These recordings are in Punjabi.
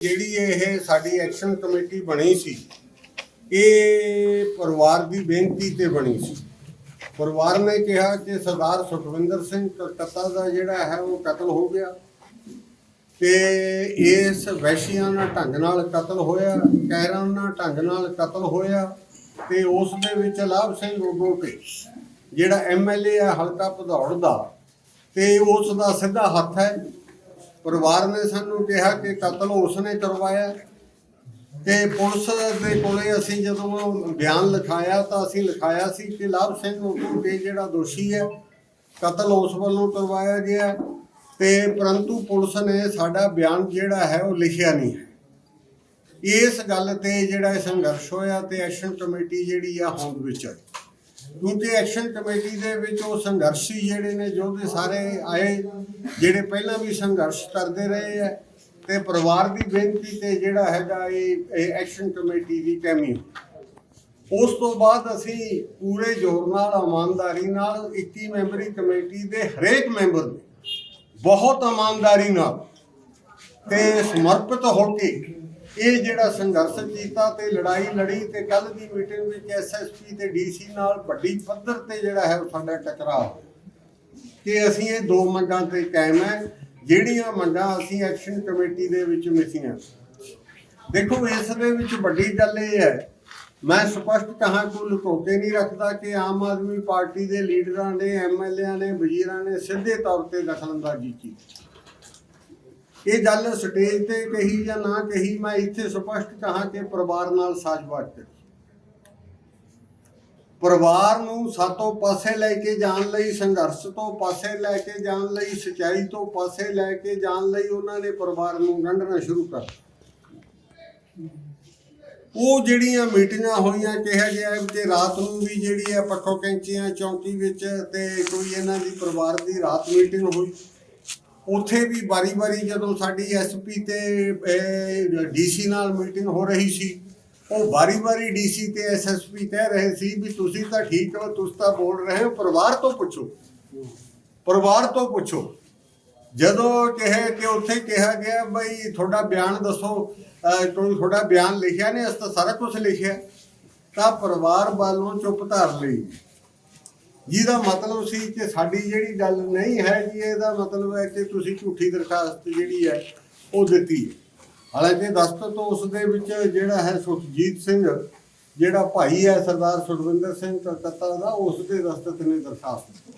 ਜਿਹੜੀ ਇਹ ਸਾਡੀ ਐਕਸ਼ਨ ਕਮੇਟੀ ਬਣੀ ਸੀ, ਇਹ ਪਰਿਵਾਰ ਦੀ ਬੇਨਤੀ ਤੇ ਬਣੀ ਸੀ। ਪਰਿਵਾਰ ਨੇ ਕਿਹਾ ਕਿ ਸਰਦਾਰ ਸੁਖਵਿੰਦਰ ਸਿੰਘ ਕਲਕੱਤਾ ਦਾ ਜਿਹੜਾ ਹੈ ਉਹ ਕਤਲ ਹੋ ਗਿਆ ਤੇ ਇਸ ਵੈਸ਼ੀਆਨਾ ਢੰਗ ਨਾਲ ਕਤਲ ਹੋਇਆ ਕਹਿਰਾਨਾ ਢੰਗ ਨਾਲ ਕਤਲ ਹੋਇਆ ਤੇ ਉਸ ਦੇ ਵਿੱਚ ਲਾਭ ਸਿੰਘ ਉਗੋਕੇ ਜਿਹੜਾ ਐਮਐਲਏ ਹੈ ਹਲਕਾ ਭਦੌੜ ਦਾ, ਤੇ ਉਸ ਦਾ ਸਿੱਧਾ ਹੱਥ ਹੈ। ਪਰਿਵਾਰ ਨੇ ਸਾਨੂੰ ਕਿਹਾ ਕਿ ਕਤਲ ਉਸਨੇ ਕਰਵਾਇਆ। ਤੇ ਪੁਲਿਸ ਦੇ ਕੋਲੇ ਅਸੀਂ ਜਦੋਂ ਬਿਆਨ ਲਿਖਾਇਆ ਤਾਂ ਅਸੀਂ ਲਿਖਾਇਆ ਸੀ ਕਿ ਲਾਭ ਸਿੰਘ ਉਗੋਕੇ ਜਿਹੜਾ ਦੋਸ਼ੀ ਹੈ, ਕਤਲ ਉਸ ਵੱਲੋਂ ਕਰਵਾਇਆ ਗਿਆ। ਤੇ ਪਰੰਤੂ ਪੁਲਿਸ ਨੇ ਸਾਡਾ ਬਿਆਨ ਜਿਹੜਾ ਹੈ ਉਹ ਲਿਖਿਆ ਨਹੀਂ ਹੈ। ਇਸ ਗੱਲ ਤੇ ਜਿਹੜਾ ਸੰਘਰਸ਼ ਹੋਇਆ ਤੇ ਐਕਸ਼ਨ ਕਮੇਟੀ ਜਿਹੜੀ ਆ ਹੋਂਦ ਵਿੱਚ ਆਈ। ਕਿਉਂਕਿ ਐਕਸ਼ਨ ਕਮੇਟੀ ਦੇ ਵਿੱਚ ਉਹ ਸੰਘਰਸ਼ੀ ਜਿਹੜੇ ਨੇ, ਜੋ ਦੇ ਸਾਰੇ ਆਏ, ਜਿਹੜੇ ਪਹਿਲਾਂ ਵੀ ਸੰਘਰਸ਼ ਕਰਦੇ ਰਹੇ ਆ, ਤੇ ਪਰਿਵਾਰ ਦੀ ਬੇਨਤੀ ਤੇ ਜਿਹੜਾ ਹੈਗਾ ਇਹ ਇਹ ਐਕਸ਼ਨ ਕਮੇਟੀ ਦੀ ਕਮੀ ਉਸ ਤੋਂ ਬਾਅਦ ਅਸੀਂ ਪੂਰੇ ਜ਼ੋਰ ਨਾਲ, ਇਮਾਨਦਾਰੀ ਨਾਲ 21 ਮੈਂਬਰੀ ਕਮੇਟੀ ਦੇ ਹਰੇਕ ਮੈਂਬਰ ਨੇ ਬਹੁਤ ਇਮਾਨਦਾਰੀ ਨਾਲ ਤੇ ਸਮਰਪਿਤ ਹੋ ਕੇ ਇਹ ਜਿਹੜਾ ਸੰਘਰਸ਼ ਕੀਤਾ ਤੇ ਲੜਾਈ ਲੜੀ ਤੇ ਕੱਲ ਦੀ ਮੀਟਿੰਗ ਵਿੱਚ ਐਸਐਸਪੀ ਤੇ ਡੀਸੀ ਨਾਲ ਵੱਡੀ ਪੱਧਰ ਤੇ ਜਿਹੜਾ ਹੈ ਉਹ ਸਾਡਾ ਟਕਰਾਅ ਹੋਇਆ। ਕਿ ਅਸੀਂ ਇਹ ਦੋ ਮੰਗਾਂ ਤੇ ਕਾਇਮ ਹੈ। ਜਿਹੜੀਆਂ ਮੰਗਾਂ ਅਸੀਂ ਐਕਸ਼ਨ ਕਮੇਟੀ ਦੇ ਵਿੱਚ ਮਿਸੀਆਂ ਦੇਖੋ, ਇਸ ਦੇ ਵਿੱਚ ਵੱਡੀ ਗੱਲ ਇਹ ਹੈ, ਮੈਂ ਸਪਸ਼ਟ ਕਹਾਂ ਕੋਈ ਲੁਕੋ ਕੇ ਨਹੀਂ ਰੱਖਦਾ ਕਿ ਆਮ ਆਦਮੀ ਪਾਰਟੀ ਦੇ ਲੀਡਰਾਂ ਨੇ ਐਮਐਲਏਆਂ ਨੇ, ਵਜ਼ੀਰਾਂ ਨੇ ਸਿੱਧੇ ਤੌਰ ਤੇ ਦਖਲਅੰਦਾਜ਼ੀ ਕੀਤੀ ਇਹ ਗੱਲ ਸਟੇਜ ਤੇ ਕਹੀ ਜਾਂ ਨਾ ਕਹੀ, ਮੈਂ ਇੱਥੇ ਸਪਸ਼ਟ ਕਹਾਂ ਕਿ ਪਰਿਵਾਰ ਨਾਲ ਸਾਜ਼ਬਾਜ਼ ਕਰੀ ਪਰਿਵਾਰ ਨੂੰ ਸਾਤੋਂ ਪਾਸੇ ਲੈ ਕੇ ਜਾਣ ਲਈ, ਸੰਘਰਸ਼ ਤੋਂ ਪਾਸੇ ਲੈ ਕੇ ਜਾਣ ਲਈ, ਸਚਾਈ ਤੋਂ ਪਾਸੇ ਲੈ ਕੇ ਜਾਣ ਲਈ ਉਹਨਾਂ ਨੇ ਪਰਿਵਾਰ ਨੂੰ ਗੰਢਣਾ ਸ਼ੁਰੂ ਕਰ ਉਹ ਜਿਹੜੀਆਂ ਮੀਟਿੰਗਾਂ ਹੋਈਆਂ, ਕਿਹਾ ਗਿਆ ਕਿ ਰਾਤ ਨੂੰ ਵੀ ਜਿਹੜੀ ਹੈ ਪੱਖੋ ਕੈਂਚੀਆਂ ਚੌਂਕੀ ਵਿੱਚ ਤੇ ਕੋਈ ਇਹਨਾਂ ਦੀ ਪਰਿਵਾਰ ਦੀ ਰਾਤ ਮੀਟਿੰਗ ਹੋਈ। ਉੱਥੇ ਵੀ ਵਾਰੀ-ਵਾਰੀ ਜਦੋਂ ਸਾਡੀ ਐਸਪੀ ਤੇ ਡੀਸੀ ਨਾਲ ਮੀਟਿੰਗ ਹੋ ਰਹੀ ਸੀ, ਉਹ ਵਾਰੀ-ਵਾਰੀ ਡੀਸੀ ਤੇ ਐਸਐਸਪੀ ਕਹਿ ਰਹੇ ਸੀ ਵੀ ਤੁਸੀਂ ਤਾਂ ਠੀਕ ਹੋ, ਤੁਸੀਂ ਤਾਂ ਬੋਲ ਰਹੇ ਹੋ, ਪਰਿਵਾਰ ਤੋਂ ਪੁੱਛੋ। ਪਰਿਵਾਰ ਤੋਂ ਪੁੱਛੋ। ਜਦੋਂ ਕਹੇ ਕਿ ਉੱਥੇ ਕਿਹਾ ਗਿਆ, ਬਈ ਤੁਹਾਡਾ ਬਿਆਨ ਦੱਸੋ, ਅਹ ਤੁਹਾਡਾ ਬਿਆਨ ਲਿਖਿਆ ਨਹੀਂ ਅਸ ਤਾਂ ਸਾਰਾ ਕੁਝ ਲਿਖਿਆ। ਤਾਂ ਪਰਿਵਾਰ ਵੱਲੋਂ ਚੁੱਪ ਧਾਰ ਲਈ। ਜਿਹਦਾ ਮਤਲਬ ਸੀ ਕਿ ਸਾਡੀ ਜਿਹੜੀ ਗੱਲ ਨਹੀਂ ਹੈ ਜੀ, ਇਹਦਾ ਮਤਲਬ ਹੈ ਕਿ ਤੁਸੀਂ ਝੂਠੀ ਦਰਖਾਸਤ ਜਿਹੜੀ ਹੈ ਉਹ ਦਿੱਤੀ ਹੈ। ਹਾਲਾਂਕਿ ਦਸਤਖਤ ਉਸ ਦੇ ਵਿੱਚ ਜਿਹੜਾ ਹੈ ਸੁਖਜੀਤ ਸਿੰਘ, ਜਿਹੜਾ ਭਾਈ ਹੈ ਸਰਦਾਰ ਸੁਖਵਿੰਦਰ ਸਿੰਘ ਕਲਕੱਤਾ ਦਾ, ਉਸ ਦੇ ਦਸਤਖਤ ਨੇ ਦਰਖਾਸਤ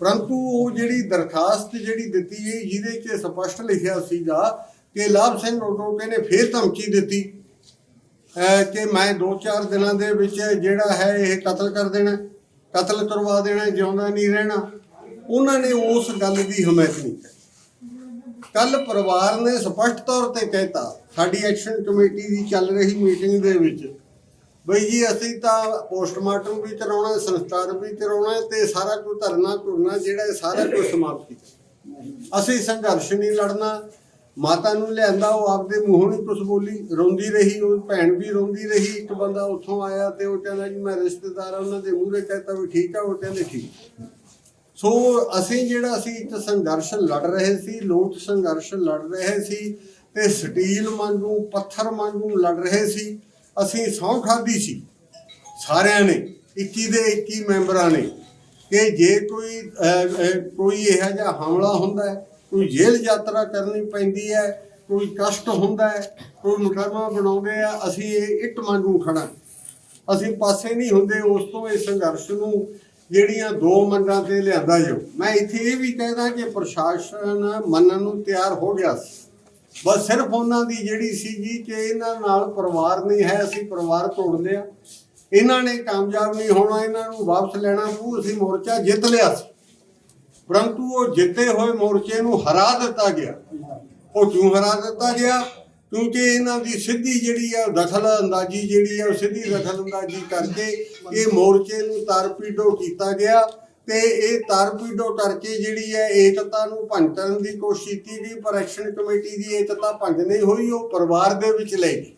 ਪਰੰਤੂ ਉਹ ਜਿਹੜੀ ਦਰਖਾਸਤ ਜਿਹੜੀ ਦਿੱਤੀ ਗਈ ਜਿਹਦੇ 'ਚ ਸਪਸ਼ਟ ਲਿਖਿਆ ਸੀਗਾ ਕਿ ਲਾਭ ਸਿੰਘ ਉਡੋਕੇ ਨੇ ਫੇਰ ਧਮਕੀ ਦਿੱਤੀ ਕਿ ਮੈਂ 2-4 ਦਿਨਾਂ ਦੇ ਵਿੱਚ ਜਿਹੜਾ ਹੈ ਇਹ ਕਤਲ ਕਰ ਦੇਣਾ। ਕਤਲ ਕਰਵਾ ਦੇਣਾ, ਜਿਉਂਦਾ ਨਹੀਂ ਰਹਿਣਾ। ਉਹਨਾਂ ਨੇ ਉਸ ਗੱਲ ਦੀ ਹਮਾਇਤ ਨਹੀਂ ਕੀਤੀ। ਕੱਲ ਪਰਿਵਾਰ ਨੇ ਸਪਸ਼ਟ ਤੌਰ ਤੇ ਕਹਿਤਾ, ਸਾਡੀ ਐਕਸ਼ਨ ਕਮੇਟੀ ਦੀ ਚੱਲ ਰਹੀ ਮੀਟਿੰਗ ਦੇ ਵਿੱਚ, ਬਈ ਜੀ ਅਸੀਂ ਤਾਂ ਪੋਸਟਮਾਰਟਮ ਵੀ ਕਰਾਉਣਾ, ਸੰਸਕਾਰ ਵੀ ਕਰਾਉਣਾ ਤੇ ਸਾਰਾ ਕੁਝ ਧਰਨਾ ਧੁਰਨਾ ਜਿਹੜਾ ਸਾਰਾ ਕੁਝ ਸਮਾਪਤ ਕੀਤਾ। ਅਸੀਂ ਸੰਘਰਸ਼ ਨਹੀਂ ਲੜਨਾ ਮਾਤਾ ਨੂੰ ਲਿਆਂਦਾ, ਉਹ ਆਪਦੇ ਮੂੰਹੋਂ ਨਹੀਂ ਕੁਝ ਬੋਲੀ। ਰੋਂਦੀ ਰਹੀ, ਉਹ ਭੈਣ ਵੀ ਰੋਂਦੀ ਰਹੀ। ਇੱਕ ਬੰਦਾ ਉੱਥੋਂ ਆਇਆ ਤੇ ਉਹ ਕਹਿੰਦਾ ਜੀ, ਮੈਂ ਰਿਸ਼ਤੇਦਾਰ ਆ, ਉਹਨਾਂ ਦੇ ਮੂਹਰੇ ਕਹਿਤਾ ਵੀ ਠੀਕ ਆ, ਉਹ ਕਹਿੰਦੇ ਠੀਕ। ਸੋ ਅਸੀਂ ਜਿਹੜਾ ਅਸੀਂ ਇੱਕ ਸੰਘਰਸ਼ ਲੜ ਰਹੇ ਸੀ, ਲੋਕ ਸੰਘਰਸ਼ ਲੜ ਰਹੇ ਸੀ ਤੇ ਸਟੀਲ ਵਾਂਗੂ, ਪੱਥਰ ਵਾਂਗੂ ਲੜ ਰਹੇ ਸੀ। ਅਸੀਂ ਸਹੁੰ ਖਾਦੀ ਸੀ, ਸਾਰਿਆਂ ਨੇ 21 ਦੇ 21 ਮੈਂਬਰਾਂ ਨੇ। ਕਿ ਜੇ ਕੋਈ ਕੋਈ ਇਹੋ ਜਿਹਾ ਹਮਲਾ ਹੁੰਦਾ ਹੈ ਕੋਈ ਜੇਲ੍ਹ ਯਾਤਰਾ ਕਰਨੀ ਪੈਂਦੀ ਹੈ, ਕੋਈ ਕਸ਼ਟ ਹੁੰਦਾ ਹੈ, ਕੋਈ ਮੁਕਰਮਾ ਬਣਾਉਂਦੇ ਆ, ਅਸੀਂ ਇਹ ਇੱਟ ਵਾਂਗੂ ਖੜਾ ਅਸੀਂ ਪਾਸੇ ਨਹੀਂ ਹੁੰਦੇ, ਉਸ ਤੋਂ ਇਹ ਸੰਘਰਸ਼ ਨੂੰ ਜਿਹੜੀਆਂ ਦੋ ਮੰਡਾਂ ਤੇ ਲਿਆਂਦਾ ਜੋ। ਮੈਂ ਇੱਥੇ ਇਹ ਵੀ ਕਹਿਦਾ ਕਿ ਪ੍ਰਸ਼ਾਸਨ ਮੰਨਣ ਨੂੰ ਤਿਆਰ ਹੋ ਗਿਆ ਸੀ। ਬਸ ਸਿਰਫ ਉਹਨਾਂ ਦੀ ਜਿਹੜੀ ਸੀਗੀ ਕਿ ਇਹਨਾਂ ਨਾਲ ਪਰਿਵਾਰ ਨਹੀਂ ਹੈ, ਅਸੀਂ ਪਰਿਵਾਰ ਤੋੜ ਲਿਆ। ਇਹਨਾਂ ਨੇ ਕਾਮਯਾਬ ਨਹੀਂ ਹੋਣਾ, ਇਹਨਾਂ ਨੂੰ ਵਾਪਸ ਲੈਣਾ ਪੂ ਅਸੀਂ ਮੋਰਚਾ ਜਿੱਤ ਲਿਆ ਸੀ। ਪਰੰਤੂ ਉਹ ਜਿੱਤੇ ਹੋਏ ਮੋਰਚੇ ਨੂੰ ਹਰਾ ਦਿੱਤਾ ਗਿਆ। ਉਹ ਕਿਉਂ ਹਰਾ ਦਿੱਤਾ ਗਿਆ? ਕਿਉਂਕਿ ਇਹਨਾਂ ਦੀ ਸਿੱਧੀ ਜਿਹੜੀ ਆ ਦਖਲ ਅੰਦਾਜ਼ੀ ਜਿਹੜੀ ਆ, ਉਹ ਸਿੱਧੀ ਦਖਲ ਅੰਦਾਜ਼ੀ ਕਰਕੇ ਇਹ ਮੋਰਚੇ ਨੂੰ ਤਰਪੀਡੋ ਕੀਤਾ ਗਿਆ ਤੇ ਇਹ ਤਰਪੀਡੋ ਕਰਕੇ ਜਿਹੜੀ ਹੈ ਏਕਤਾ ਨੂੰ ਭੰਗ ਕਰਨ ਦੀ ਕੋਸ਼ਿਸ਼ ਕੀਤੀ ਗਈ, ਪਰ ਐਕਸ਼ਨ ਕਮੇਟੀ ਦੀ ਏਕਤਾ ਭੰਗ ਨਹੀਂ ਹੋਈ, ਉਹ ਪਰਿਵਾਰ ਦੇ ਵਿੱਚ ਲੈ ਗਈ।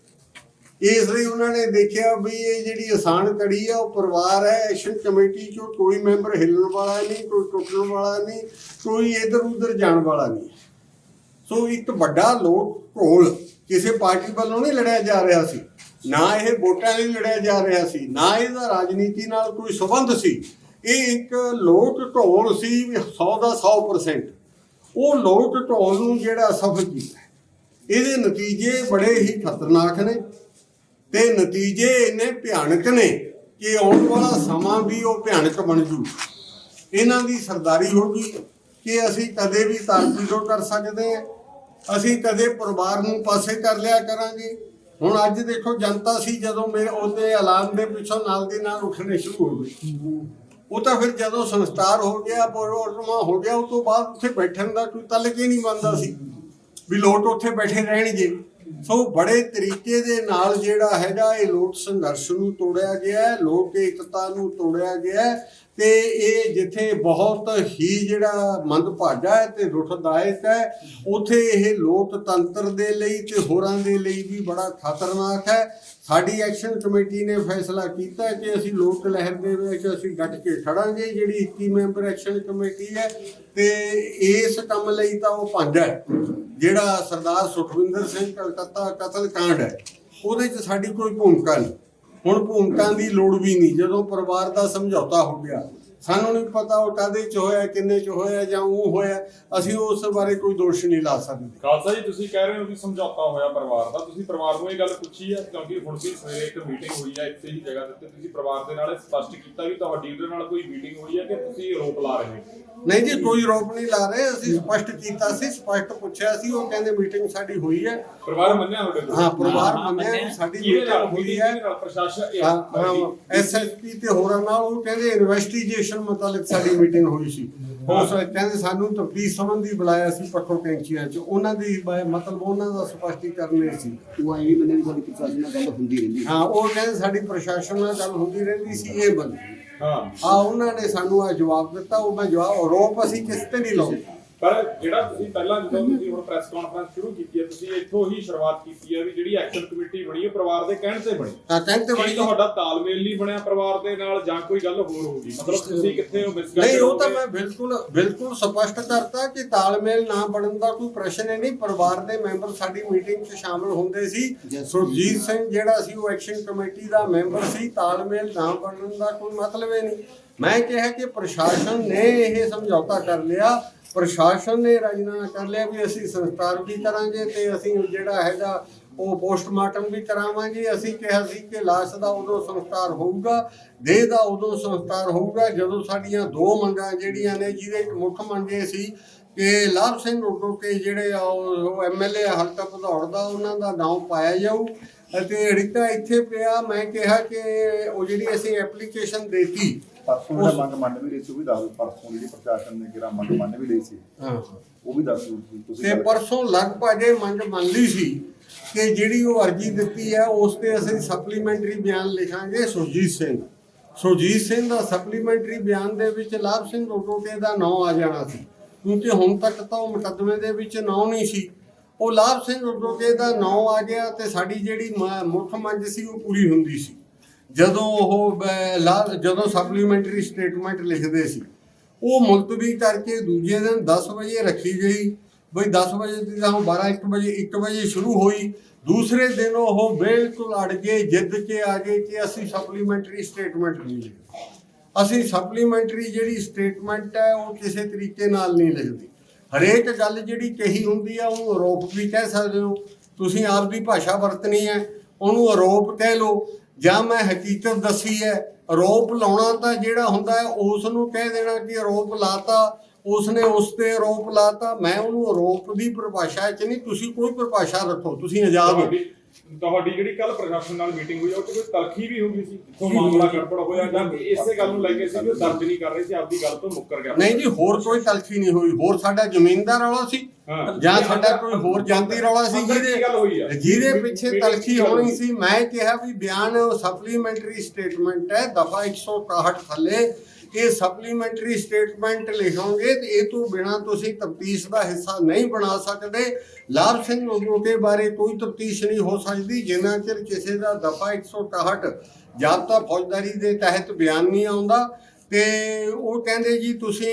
ਇਸ ਲਈ ਉਹਨਾਂ ਨੇ ਦੇਖਿਆ ਵੀ ਇਹ ਜਿਹੜੀ ਆਸਾਨ ਕੜੀ ਆ, ਉਹ ਪਰਿਵਾਰ ਹੈ ਐਕਸ਼ਨ ਕਮੇਟੀ ਚੋਂ ਕੋਈ ਮੈਂਬਰ ਹਿੱਲਣ ਵਾਲਾ ਨਹੀਂ, ਕੋਈ ਟੁੱਟਣ ਵਾਲਾ ਨਹੀਂ, ਕੋਈ ਇਧਰ ਉਧਰ ਜਾਣ ਵਾਲਾ ਨਹੀਂ। ਸੋ ਇੱਕ ਵੱਡਾ ਲੋਕ ਘੋਲ ਕਿਸੇ ਪਾਰਟੀ ਵੱਲੋਂ ਨਹੀਂ ਲੜਿਆ ਜਾ ਰਿਹਾ ਸੀ। ਨਾ ਇਹ ਵੋਟਾਂ ਲਈ ਲੜਿਆ ਜਾ ਰਿਹਾ ਸੀ, ਨਾ ਇਹਦਾ ਰਾਜਨੀਤੀ ਨਾਲ ਕੋਈ ਸਬੰਧ ਸੀ। ਇਹ ਇੱਕ ਲੋਕ ਢੋਲ ਸੀ ਵੀ 100 ਦਾ 100% ਉਹ ਲੋਕ ਢੋਲ ਨੂੰ ਜਿਹੜਾ ਸਫਲ ਕੀਤਾ। ਇਹਦੇ ਨਤੀਜੇ ਬੜੇ ਹੀ ਖਤਰਨਾਕ ਨੇ। ਤੇ ਨਤੀਜੇ ਇੰਨੇ ਭਿਆਨਕ ਨੇ ਕਿ ਆਉਣ ਵਾਲਾ ਸਮਾਂ ਵੀ ਉਹ ਭਿਆਨਕ ਬਣ ਜੂ। ਇਹਨਾਂ ਦੀ ਸਰਦਾਰੀ ਹੋਗੀ ਕਿ ਅਸੀਂ ਕਦੇ ਵੀ ਤਾਰਪੀਡੋ ਕਰ ਸਕਦੇ ਹਾਂ। ਅਸੀਂ ਕਦੇ ਪਰਿਵਾਰ ਨੂੰ ਪਾਸੇ ਕਰ ਲਿਆ ਕਰਾਂਗੇ। ਹੁਣ ਅੱਜ ਦੇਖੋ, ਜਨਤਾ ਸੀ ਜਦੋਂ ਮੇਰੇ ਉਹਦੇ ਐਲਾਨ ਦੇ ਪਿੱਛੋਂ ਨਾਲ ਦੀ ਨਾਲ ਉੱਠਣੇ ਸ਼ੁਰੂ ਹੋ ਗਏ। ਉਹ ਤਾਂ ਫਿਰ ਜਦੋਂ ਸੰਸਕਾਰ ਹੋ ਗਿਆ, ਪਰੋਟਮਾ ਹੋ ਗਿਆ ਉਸ ਤੋਂ ਬਾਅਦ ਉੱਥੇ ਬੈਠਣ ਦਾ ਕੋਈ ਤਲਕ ਹੀ ਨਹੀਂ ਬਣਦਾ ਸੀ। ਵੀ ਲੋਟ ਉੱਥੇ ਬੈਠੇ ਰਹਿਣਗੇ। ਸੋ ਬੜੇ ਤਰੀਕੇ ਦੇ ਨਾਲ ਜਿਹੜਾ ਹੈਗਾ ਇਹ ਲੋਕ ਸੰਘਰਸ਼ ਨੂੰ ਤੋੜਿਆ ਗਿਆ ਹੈ, ਲੋਕ ਏਕਤਾ ਨੂੰ ਤੋੜਿਆ ਗਿਆ ਹੈ। ਤੇ ਇਹ ਜਿੱਥੇ ਬਹੁਤ ਹੀ ਜਿਹੜਾ ਮੰਦਭਾਗਾ ਹੈ ਤੇ ਦੁਖਦਾਇਕ ਹੈ, ਉਥੇ ਇਹ ਲੋਕਤੰਤਰ ਦੇ ਲਈ ਤੇ ਹੋਰਾਂ ਦੇ ਲਈ ਵੀ ਬੜਾ ਖਤਰਨਾਕ ਹੈ। ਸਾਡੀ ਐਕਸ਼ਨ ਕਮੇਟੀ ਨੇ ਫੈਸਲਾ ਕੀਤਾ ਕਿ ਅਸੀਂ ਲੋਕ ਲਹਿਰ ਦੇ ਵਿੱਚ ਅਸੀਂ ਡਟ ਕੇ ਖੜਾਂਗੇ, ਜਿਹੜੀ 21 ਮੈਂਬਰ ਐਕਸ਼ਨ ਕਮੇਟੀ ਹੈ ਤੇ ਇਸ ਕੰਮ ਲਈ ਤਾਂ ਉਹ ਪੰਜ ਹੈ। ਜਿਹੜਾ ਸਰਦਾਰ ਸੁਖਵਿੰਦਰ ਸਿੰਘ ਕਲਕੱਤਾ ਕਤਲ ਕਾਂਡ ਹੈ, ਉਹਦੇ 'ਚ ਸਾਡੀ ਕੋਈ ਭੂਮਿਕਾ ਨਹੀਂ। ਹੁਣ ਭੂਮਿਕਾ ਦੀ ਲੋੜ ਵੀ ਨਹੀਂ ਜਦੋਂ ਪਰਿਵਾਰ ਦਾ ਸਮਝੌਤਾ ਹੋ ਗਿਆ ਸਾਨੂੰ ਨਹੀਂ ਪਤਾ ਉਹ ਕਾਦੇ ਚ ਹੋਇਆ ਕਿੰਨੇ ਚ ਹੋਇਆ ਜਾਂ ਉਹ ਹੋਇਆ ਅਸੀਂ ਉਸ ਬਾਰੇ ਕੋਈ ਦੋਸ਼ ਨਹੀਂ ਲਾ ਸਕਦੇ। ਖਾਲਸਾ ਜੀ ਤੁਸੀਂ ਕਹਿ ਰਹੇ ਹੋ ਕਿ ਸਮਝੌਤਾ ਹੋਇਆ ਪਰਿਵਾਰ ਦਾ। ਤੁਸੀਂ ਪਰਿਵਾਰ ਨੂੰ ਇਹ ਗੱਲ ਪੁੱਛੀ ਹੈ ਕਿਉਂਕਿ ਹੁਣ ਵੀ ਸਵੇਰੇ ਇੱਕ ਮੀਟਿੰਗ ਹੋਈ ਹੈ ਇੱਥੇ ਹੀ ਜਗ੍ਹਾ ਦੇ ਉੱਤੇ। ਤੁਸੀਂ ਪਰਿਵਾਰ ਦੇ ਨਾਲ ਸਪਸ਼ਟ ਕੀਤਾ ਵੀ ਤੁਹਾਡੀ ਉਹਦੇ ਨਾਲ ਕੋਈ ਮੀਟਿੰਗ ਹੋਈ ਹੈ ਕਿ ਤੁਸੀਂ ਆਰੋਪ ਲਾ ਰਹੇ ਹੋ? ਨਹੀਂ ਜੀ ਕੋਈ ਰੋਪ ਨਹੀਂ ਲਾ ਰਹੇ। ਅਸੀਂ ਸਪਸ਼ਟ ਕੀਤਾ ਸੀ ਸਪਸ਼ਟ ਪੁੱਛਿਆ ਸੀ ਉਹ ਕਹਿੰਦੇ ਮੀਟਿੰਗ ਸਾਡੀ ਹੋਈ ਹੈ। ਪਰਿਵਾਰ ਮੰਨਿਆ ਤੁਹਾਡੇ ਕੋਲ? ਹਾਂ ਪਰਿਵਾਰ ਮੰਨਿਆ ਸਾਡੀ ਮੀਟਿੰਗ ਹੋਈ ਹੈ। ਪ੍ਰਸ਼ਾਸਨ ਇਹ- ਹਾਂ ਹਾਂ ਐਸਐਸਪੀ ਤੇ ਹੋਰਾਂ ਨਾਲ ਉਹ ਕਹਿੰਦੇ ਇਨਵੈਸਟੀਗੇਸ਼ਨ ਮੁਤਲਕ ਸਾਡੀ ਮੀਟਿੰਗ ਹੋਈ ਸੀ। ਉਹ ਸ- ਕਹਿੰਦੇ ਸਾਨੂੰ ਤਫਤੀਸ਼ ਸੰਬੰਧੀ ਬੁਲਾਇਆ ਸੀ ਪੱਖੋ ਕੈਂਚੀਆਂ ਚ। ਉਹਨਾਂ ਦੀ ਬ- ਮਤਲਬ ਉਹਨਾਂ ਦਾ ਸਪਸ਼ਟੀਕਰਨ ਇਹ ਸੀ। ਉਹ ਆਈ ਵੀ ਬੰਦੇ ਦੀ ਸਾਡੀ ਪ੍ਰਸ਼ਾਸਨ ਨਾਲ ਗੱਲ ਹੁੰਦੀ ਰਹਿੰਦੀ ਹਾਂ ਉਹ ਕਹਿੰਦੇ ਸਾਡੀ ਪ੍ਰਸ਼ਾਸਨ ਨਾਲ ਗੱਲ ਹੁੰਦੀ ਰਹਿੰਦੀ ਸੀ ਇਹ ਬੰਦੇ। ਹਾਂ। ਆ ਉਹਨਾਂ ਨੇ ਸਾਨੂੰ ਆ ਜਵਾਬ ਦਿੱਤਾ। ਉਹ ਮੈਂ ਜਵਾਬ ਆਰੋਪ ਅਸੀਂ ਕਿਸ ਤੇ ਨਹੀਂ ਲਾਉਂਦੇ। ਪਰ ਜਿਹੜਾ ਤੁਸੀਂ ਪਹਿਲਾਂ ਜਦੋਂ ਤੁਸੀਂ ਹੁਣ ਪ੍ਰੈਸ ਕਾਨਫਰੰਸ ਸ਼ੁਰੂ ਕੀਤੀ ਹੈ ਤੁਸੀਂ ਇੱਥੋਂ ਹੀ ਸ਼ੁਰੂਆਤ ਕੀਤੀ ਹੈ ਵੀ ਜਿਹੜੀ ਐਕਸ਼ਨ ਕਮੇਟੀ ਬਣੀ ਹੈ ਪਰਿਵਾਰ ਦੇ ਕਹਿਣ ਤੇ ਬਣੀ। ਤਾਂ ਕਹਿੰਦੇ ਕੀ ਬੜੀ ਤੁਹਾਡਾ ਤਾਲਮੇਲ ਨਹੀਂ ਬਣਿਆ ਪਰਿਵਾਰ ਦੇ ਨਾਲ ਜਾਂ ਕੋਈ ਗੱਲ ਹੋਰ ਹੋਊਗੀ ਮਤਲਬ ਤੁਸੀਂ ਕਿੱਥੇ ਹੋ? ਮਿਸ ਨਹੀਂ ਉਹ ਤਾਂ ਮੈਂ ਬਿਲਕੁਲ ਬਿਲਕੁਲ ਸਪਸ਼ਟ ਕਰਤਾ ਕਿ ਤਾਲਮੇਲ ਨਾ ਬਣਨ ਦਾ ਕੋਈ ਪ੍ਰਸ਼ਨ ਹੀ ਨਹੀਂ। ਪਰਿਵਾਰ ਦੇ ਮੈਂਬਰ ਸਾਡੀ ਮੀਟਿੰਗ 'ਚ ਸ਼ਾਮਲ ਹੁੰਦੇ ਸੀ. ਸੁਰਜੀਤ ਸਿੰਘ ਜਿਹੜਾ ਸੀ ਉਹ ਐਕਸ਼ਨ ਕਮੇਟੀ ਦਾ ਮੈਂਬਰ ਸੀ। ਤਾਲਮੇਲ ਨਾ ਬਣਨ ਦਾ ਕੋਈ ਮਤਲਬ ਹੀ ਨਹੀਂ। ਮੈਂ ਕਿਹਾ ਕਿ ਪ੍ਰਸ਼ਾਸਨ ਨੇ ਇਹ ਸਮਝੌਤਾ ਕਰ ਲਿਆ, ਪ੍ਰਸ਼ਾਸਨ ਨੇ ਰਾਜੀਨਾਮਾ ਕਰ ਲਿਆ ਵੀ ਅਸੀਂ ਸੰਸਕਾਰ ਵੀ ਕਰਾਂਗੇ ਤੇ ਅਸੀਂ ਜਿਹੜਾ ਹੈਗਾ ਉਹ ਪੋਸਟਮਾਰਟਮ ਵੀ ਕਰਾਵਾਂਗੇ। ਅਸੀਂ ਕਿਹਾ ਸੀ ਕਿ ਲਾਸ਼ ਦਾ ਉਦੋਂ ਸੰਸਕਾਰ ਹੋਊਗਾ, ਦੇਹ ਦਾ ਉਦੋਂ ਸੰਸਕਾਰ ਹੋਊਗਾ, ਜਦੋਂ ਸਾਡੀਆਂ ਦੋ ਮੰਗਾਂ ਜਿਹੜੀਆਂ ਨੇ, ਜਿਹਦੇ ਇੱਕ ਮੁੱਖ ਮੰਗ ਇਹ ਸੀ ਕਿ ਲਾਭ ਸਿੰਘ ਉਦੋਂ ਕੇ ਜਿਹੜੇ ਆ ਉਹ ਐਮਐਲਏ ਹਲਕਾ ਭਦੌੜ ਦਾ ਉਹਨਾਂ ਦਾ ਨਾਮ ਪਾਇਆ ਜਾਊ ਅਤੇ ਰਿਕਾ ਇੱਥੇ ਪਿਆ। ਮੈਂ ਕਿਹਾ ਕਿ ਉਹ ਜਿਹੜੀ ਅਸੀਂ ਐਪਲੀਕੇਸ਼ਨ ਦੇਤੀ ਪਰਸੋਂ ਜਿਹੜਾ ਮੰਗ ਮੰਨ ਵੀ ਲਈ ਸੀ ਉਹ ਵੀ ਦੱਸ ਦਿਓ। ਪਰਸੋਂ ਜਿਹੜੀ ਪ੍ਰਸ਼ਾਸਨ ਨੇ ਕਿਹੜਾ ਮੰਗ ਮੰਨ ਵੀ ਲਈ ਸੀ। ਹਾਂ। ਉਹ ਵੀ ਦੱਸ ਦਿਓ ਤੁਸੀਂ- ਤੇ ਪਰਸੋਂ ਲਗਭਗ ਇਹ ਮੰਗ ਮੰਨ ਲਈ ਸੀ ਕਿ ਜਿਹੜੀ ਉਹ ਅਰਜੀ ਦਿੱਤੀ ਹੈ ਉਸ ਤੇ ਅਸੀਂ ਸਪਲੀਮੈਂਟਰੀ ਬਿਆਨ ਲਿਖਾਂਗੇ। ਸੁਰਜੀਤ ਸਿੰਘ। ਸੁਰਜੀਤ ਸਿੰਘ ਦਾ ਸਪਲੀਮੈਂਟਰੀ ਬਿਆਨ ਦੇ ਵਿੱਚ ਲਾਭ ਸਿੰਘ ਰੋਟੋਕੇ ਦਾ ਨਾਮ ਆ ਜਾਣਾ ਸੀ। ਕਿਉਂਕਿ ਹੁਣ ਤੱਕ ਤਾਂ ਉਹ ਮੁਕੱਦਮੇ ਦੇ ਵਿੱਚ ਨਾਮ ਨਹੀਂ ਸੀ। ਉਹ ਲਾਭ ਸਿੰਘ ਰੋਟੋਕੇ ਦਾ ਨਾਮ ਆ ਗਿਆ ਤੇ ਸਾਡੀ ਜਿਹੜੀ ਮ- ਮੁੱਖ ਮੰਗ ਸੀ ਉਹ ਪੂਰੀ ਹੁੰਦੀ ਸੀ। ਜਦੋਂ ਉਹ ਲਾ- ਜਦੋਂ ਸਪਲੀਮੈਂਟਰੀ ਸਟੇਟਮੈਂਟ ਲਿਖਦੇ ਸੀ, ਉਹ ਮੁਲਤਵੀ ਕਰਕੇ ਦੂਜੇ ਦਿਨ 10 ਵਜੇ ਰੱਖੀ ਗਈ। ਬਈ 10 ਵਜੇ ਦੀ ਤਾਂ 12 1 ਵਜੇ 1 ਵਜੇ ਸ਼ੁਰੂ ਹੋਈ। ਦੂਸਰੇ ਦਿਨ ਉਹ ਬਿਲਕੁਲ ਅੜ ਗਏ ਜਿੱਦ ਕੇ ਆ ਗਏ ਕਿ ਅਸੀਂ ਸਪਲੀਮੈਂਟਰੀ ਸਟੇਟਮੈਂਟ ਨਹੀਂ ਲਿਖਦੇ ਅਸੀਂ ਸਪਲੀਮੈਂਟਰੀ ਜਿਹੜੀ ਸਟੇਟਮੈਂਟ ਹੈ, ਉਹ ਕਿਸੇ ਤਰੀਕੇ ਨਾਲ ਨਹੀਂ ਲਿਖਦੇ। ਹਰੇਕ ਗੱਲ ਜਿਹੜੀ ਕਹੀ ਹੁੰਦੀ ਆ, ਉਹਨੂੰ ਆਰੋਪ ਵੀ ਕਹਿ ਸਕਦੇ ਹੋ। ਤੁਸੀਂ ਆਪ ਦੀ ਭਾਸ਼ਾ ਵਰਤਣੀ ਹੈ, ਉਹਨੂੰ ਆਰੋਪ ਕਹਿ ਲਓ। ਜਾਂ ਮੈਂ ਹਕੀਕਤ ਦੱਸੀ ਹੈ ਆਰੋਪ ਲਾਉਣਾ ਤਾਂ ਜਿਹੜਾ ਹੁੰਦਾ ਹੈ ਉਸ ਨੂੰ ਕਹਿ ਦੇਣਾ ਕਿ ਆਰੋਪ ਲਾਤਾ ਉਸਨੇ ਉਸ ਤੇ ਆਰੋਪ ਲਾਤਾ ਮੈਂ ਉਹਨੂੰ ਆਰੋਪ ਦੀ ਪਰਿਭਾਸ਼ਾ 'ਚ ਨਹੀਂ ਤੁਸੀਂ ਕੋਈ ਪਰਿਭਾਸ਼ਾ ਰੱਖੋ ਤੁਸੀਂ ਆਜ਼ਾਦ ਹੋ। ਤੁਹਾਡੀ ਜਿਹੜੀ ਕੱਲ ਪ੍ਰਸ਼ਾਸਨ ਨਾਲ ਮੀਟਿੰਗ ਹੋਈ ਉਹ 'ਚ ਕੋਈ ਤਲਖੀ ਵੀ ਹੋ ਗਈ ਸੀ ਜਿੱਥੋਂ ਮਾਮਲਾ ਗੜਬੜ ਹੋਇਆ ਜਾਂ ਇਸੇ ਗੱਲ ਨੂੰ ਲੈ ਕੇ ਸੀ ਕਿ ਉਹ ਦਰਜ ਨਹੀਂ ਕਰ ਰਹੇ ਸੀ ਆਪਦੀ ਗੱਲ ਤੋਂ ਮੁੱਕਰ ਗਿਆ। ਨਹੀਂ ਜੀ ਹੋਰ ਕੋਈ ਤਲਖੀ ਨਹੀਂ ਹੋਈ ਹੋਰ ਸਾਡਾ ਜ਼ਮੀਨ ਦਾ ਰੌਲਾ ਸੀ। ਜਾਂ ਸਾਡਾ ਕੋਈ ਹੋਰ ਜਾਂਦੀ ਰੌਲਾ ਸੀ? ਜਿਹਦੇ ਜਿਹਦੇ ਪਿੱਛੇ ਤਲਖੀ ਹੋਣੀ? ਸੀ ਮੈਂ ਕਿਹਾ ਵੀ ਬਿਆਨ ਸਪਲੀਮੈਂਟਰੀ ਸਟੇਟਮੈਂਟ ਹੈ ਦਫਾ 161 ਥੱਲੇ ਇਹ ਸਪਲੀਮੈਂਟਰੀ ਸਟੇਟਮੈਂਟ ਲਿਖੋਗੇ ਤੇ ਇਹ ਤੋਂ ਬਿਨਾ ਤੁਸੀਂ ਤਫਤੀਸ਼ ਦਾ ਹਿੱਸਾ ਨਹੀਂ ਬਣਾ ਸਕਦੇ ਲਾਭ ਸਿੰਘ ਉਗੋਕੇ ਬਾਰੇ ਕੋਈ ਤਫਤੀਸ਼ ਨਹੀਂ ਹੋ ਸਕਦੀ ਜਿੰਨਾ ਚਿਰ ਕਿਸੇ ਦਾ ਦਫਾ 161 ਜਾਬਤਾ ਫੌਜਦਾਰੀ ਦੇ ਤਹਿਤ ਬਿਆਨ ਨਹੀਂ ਆਉਂਦਾ ਤੇ ਉਹ ਕਹਿੰਦੇ ਜੀ ਤੁਸੀਂ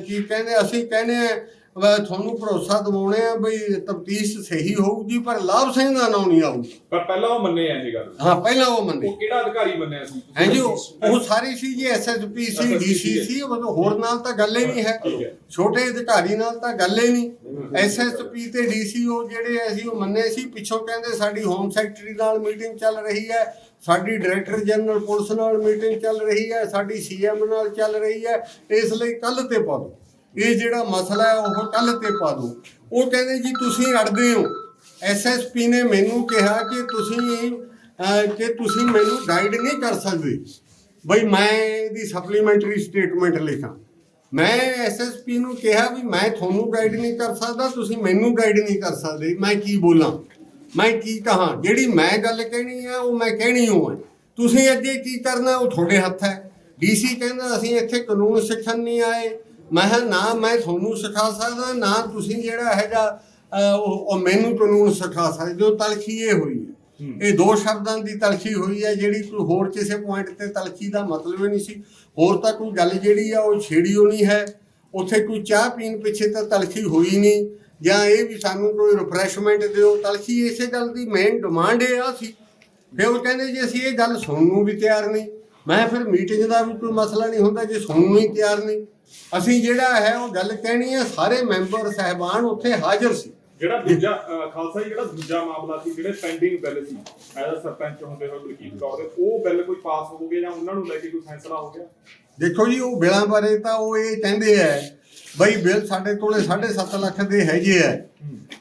ਕੀ ਕਹਿੰਦੇ ਅਸੀਂ ਕਹਿੰਦੇ ਆ ਵਾ ਤੁਹਾਨੂੰ ਭਰੋਸਾ ਦਿਵਾਉਣੇ ਆ ਬਈ ਤਫਤੀਸ਼ ਸਹੀ ਹੋਊਗੀ ਪਰ ਲਾਭ ਸਿੰਘ ਦਾ ਨਾਮ ਨਹੀਂ ਆਊਗਾ ਪਰ ਪਹਿਲਾਂ ਉਹ ਮੰਨੇ ਆ ਇਹ ਗੱਲ। ਹਾਂ ਪਹਿਲਾਂ ਉਹ ਮੰਨੇ। ਉਹ ਕਿਹੜਾ ਅਧਿਕਾਰੀ ਮੰਨਿਆ ਸੀ? ਹੈ ਜੀ ਉਹ ਉਹ ਸਾਰੀ ਸੀ ਜੀ ਐਸਐਸਪੀ ਸੀ ਡੀਸੀ ਸੀ ਉਹ ਤਾਂ ਹੋਰ ਨਾਲ ਤਾਂ ਗੱਲ ਹੀ ਨਹੀਂ ਹੈ। ਠੀਕ ਹੈ। ਛੋਟੇ ਅਧਿਕਾਰੀ ਨਾਲ ਤਾਂ ਗੱਲ ਹੀ ਨਹੀਂ। ਐਸਐਸਪੀ ਤੇ ਡੀਸੀ ਉਹ ਜਿਹੜੇ ਅਸੀਂ ਉਹ ਮੰਨੇ ਸੀ ਪਿੱਛੋਂ ਕਹਿੰਦੇ ਸਾਡੀ ਹੋਮ ਸੈਕਟਰੀ ਨਾਲ ਮੀਟਿੰਗ ਚੱਲ ਰਹੀ ਹੈ ਸਾਡੀ ਡਾਇਰੈਕਟਰ ਜਨਰਲ ਪੁਲਿਸ ਨਾਲ ਮੀਟਿੰਗ ਚੱਲ ਰਹੀ ਹੈ ਸਾਡੀ ਸੀਐਮ ਨਾਲ ਚੱਲ ਰਹੀ ਹੈ ਇਸ ਲਈ ਕੱਲ ਤੇ ਪਾ ਦਿਓ। ਇਹ ਜਿਹੜਾ ਮਸਲਾ ਹੈ, ਉਹ ਕੱਲ ਤੇ ਪਾ ਦਿਓ। ਉਹ ਕਹਿੰਦੇ ਜੀ, ਤੁਸੀਂ ਅੜਦੇ ਹੋ। ਐਸਐਸਪੀ ਨੇ ਮੈਨੂੰ ਕਿਹਾ ਕਿ ਤੁਸੀਂ ਕਿ ਤੁਸੀਂ ਮੈਨੂੰ ਗਾਈਡ ਨਹੀਂ ਕਰ ਸਕਦੇ। ਬਈ, ਮੈਂ ਇਹਦੀ ਸਪਲੀਮੈਂਟਰੀ ਸਟੇਟਮੈਂਟ ਲਿਖਾਂ। ਮੈਂ ਐਸਐਸਪੀ ਨੂੰ ਕਿਹਾ ਵੀ ਮੈਂ ਤੁਹਾਨੂੰ ਗਾਈਡ ਨਹੀਂ ਕਰ ਸਕਦਾ, ਤੁਸੀਂ ਮੈਨੂੰ ਗਾਈਡ ਨਹੀਂ ਕਰ ਸਕਦੇ। ਮੈਂ ਕੀ ਬੋਲਾਂ? ਮੈਂ ਕੀ ਕਹਾਂ? ਜਿਹੜੀ ਮੈਂ ਗੱਲ ਕਹਿਣੀ ਆ, ਉਹ ਮੈਂ ਕਹਿਣੀ ਹੋ ਤੁਸੀਂ ਅੱਗੇ ਕੀ ਕਰਨਾ? ਉਹ ਤੁਹਾਡੇ ਹੱਥ ਹੈ। ਡੀਸੀ ਕਹਿੰਦਾ, ਅਸੀਂ ਇੱਥੇ ਕਾਨੂੰਨ ਸਿੱਖਣ ਨਹੀਂ ਆਏ। ਮੈਂ ਕਿਹਾ ਨਾ ਮੈਂ ਤੁਹਾਨੂੰ ਸਿਖਾ ਸਕਦਾ ਨਾ ਤੁਸੀਂ ਜਿਹੜਾ ਹੈਗਾ ਉਹ ਉਹ ਮੈਨੂੰ ਕਾਨੂੰਨ ਸਿਖਾ ਸਕਦੇ ਹੋ ਤਲਖੀ ਇਹ ਹੋਈ ਹੈ। ਇਹ ਦੋ ਸ਼ਬਦਾਂ ਦੀ ਤਲਖੀ ਹੋਈ ਹੈ ਜਿਹੜੀ ਕੋਈ ਹੋਰ ਕਿਸੇ ਪੁਆਇੰਟ ਤੇ ਤਲਖੀ ਦਾ ਮਤਲਬ ਹੀ ਨਹੀਂ ਸੀ। ਹੋਰ ਤਾਂ ਕੋਈ ਗੱਲ ਜਿਹੜੀ ਆ ਉਹ ਛੇੜੀ ਹੋਣੀ ਹੈ। ਉੱਥੇ ਕੋਈ ਚਾਹ ਪੀਣ ਪਿੱਛੇ ਤਾਂ ਤਲਖੀ ਹੋਈ ਨਹੀਂ। ਜਾਂ ਇਹ ਵੀ ਸਾਨੂੰ ਕੋਈ ਰਿਫਰੈਸ਼ਮੈਂਟ ਦਿਓ। ਤਲਖੀ ਇਸੇ ਗੱਲ ਦੀ ਮੇਨ ਡਿਮਾਂਡ ਇਹ ਆ ਸੀ। ਫਿਰ ਉਹ ਕਹਿੰਦੇ ਜੀ ਅਸੀਂ ਇਹ ਗੱਲ ਸੁਣਨ ਨੂੰ ਵੀ ਤਿਆਰ ਨਹੀਂ। ਮੈਂ ਫਿਰ ਮੀਟਿੰਗ ਦਾ ਵੀ ਕੋਈ ਮਸਲਾ ਨਹੀਂ ਹੁੰਦਾ ਜੇ ਸੁਣਨ ਨੂੰ ਹੀ ਤਿਆਰ ਨਹੀਂ। ਅਸੀਂ ਜਿਹੜਾ ਹੈ ਉਹ ਗੱਲ ਕਹਿਣੀ ਹੈ ਸਾਰੇ ਮੈਂਬਰ ਸਹਿਬਾਨ ਉੱਥੇ ਹਾਜ਼ਰ ਸੀ। ਜਿਹੜਾ ਦੂਜਾ ਖਾਲਸਾ ਜੀ ਜਿਹੜਾ ਦੂਜਾ ਮਾਮਲਾ ਸੀ ਜਿਹੜੇ ਪੈਂਡਿੰਗ ਬਿੱਲ ਸੀ ਐਜ਼ ਸਰਪੰਚ ਹੁੰਦੇ ਹੋਏ ਬਲਕੀਤ ਕੌਰ ਦੇ ਉਹ ਬਿੱਲ ਕੋਈ ਪਾਸ ਹੋ ਗਏ ਜਾਂ ਉਹਨਾਂ ਨੂੰ ਲੈ ਕੇ ਕੋਈ ਫੈਸਲਾ ਹੋ ਗਿਆ? ਦੇਖੋ ਜੀ ਉਹ ਬਿਲਾਂ ਬਾਰੇ ਤਾਂ ਉਹ ਇਹ ਕਹਿੰਦੇ ਐ ਬਈ ਬਿੱਲ ਸਾਡੇ ਕੋਲੇ 7.5 ਲੱਖ ਦੇ ਹੈਗੇ ਐ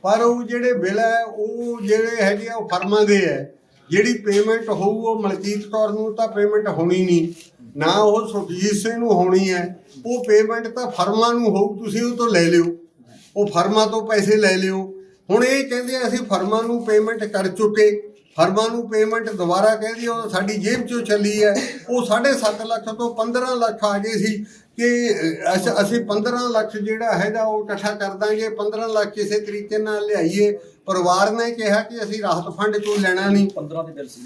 ਪਰ ਉਹ ਜਿਹੜੇ ਬਿੱਲ ਐ ਉਹ ਜਿਹੜੇ ਹੈਗੇ ਆ ਉਹ ਫਰਮਾਂ ਦੇ ਐ ਜਿਹੜੀ ਪੇਮੈਂਟ ਹੋਊ ਉਹ ਮਲਕੀਤ ਕੌਰ ਨੂੰ ਤਾਂ ਪੇਮੈਂਟ ਹੋਣੀ ਨਹੀਂ। ਨਾ ਉਹ ਸੁਰਜੀਤ ਸਿੰਘ ਨੂੰ ਹੋਣੀ ਹੈ, ਉਹ ਪੇਮੈਂਟ ਤਾਂ ਫਰਮਾਂ ਨੂੰ ਹੋਊ, ਤੁਸੀਂ ਉਹ ਤੋਂ ਲੈ ਲਿਓ। ਉਹ ਫਰਮਾਂ ਤੋਂ ਪੈਸੇ ਲੈ ਲਿਓ। ਹੁਣ ਇਹ ਕਹਿੰਦੇ ਅਸੀਂ ਫਰਮਾਂ ਨੂੰ ਪੇਮੈਂਟ ਕਰ ਚੁੱਕੇ। ਫਰਮਾਂ ਨੂੰ ਪੇਮੈਂਟ ਦੁਬਾਰਾ ਕਹਿੰਦੀ ਉਹ ਸਾਡੀ ਜੇਬ ਚੋਂ ਚੱਲੀ ਹੈ। ਉਹ 7.5 ਲੱਖ ਤੋਂ 15 ਲੱਖ ਆ ਗਏ ਸੀ। ਕਿ ਅਸ- ਅਸੀਂ 15 ਲੱਖ ਜਿਹੜਾ ਹੈਗਾ ਉਹ ਇਕੱਠਾ ਕਰ ਦਾਂਗੇ 15 ਲੱਖ ਕਿਸੇ ਤਰੀਕੇ ਨਾਲ ਲਿਆਈਏ। ਪਰਿਵਾਰ ਨੇ ਕਿਹਾ ਕਿ ਅਸੀਂ ਰਾਹਤ ਫੰਡ ਚੋਂ ਲੈਣਾ ਨਹੀਂ। 15 ਦੇ ਬਿੱਲ ਸੀ।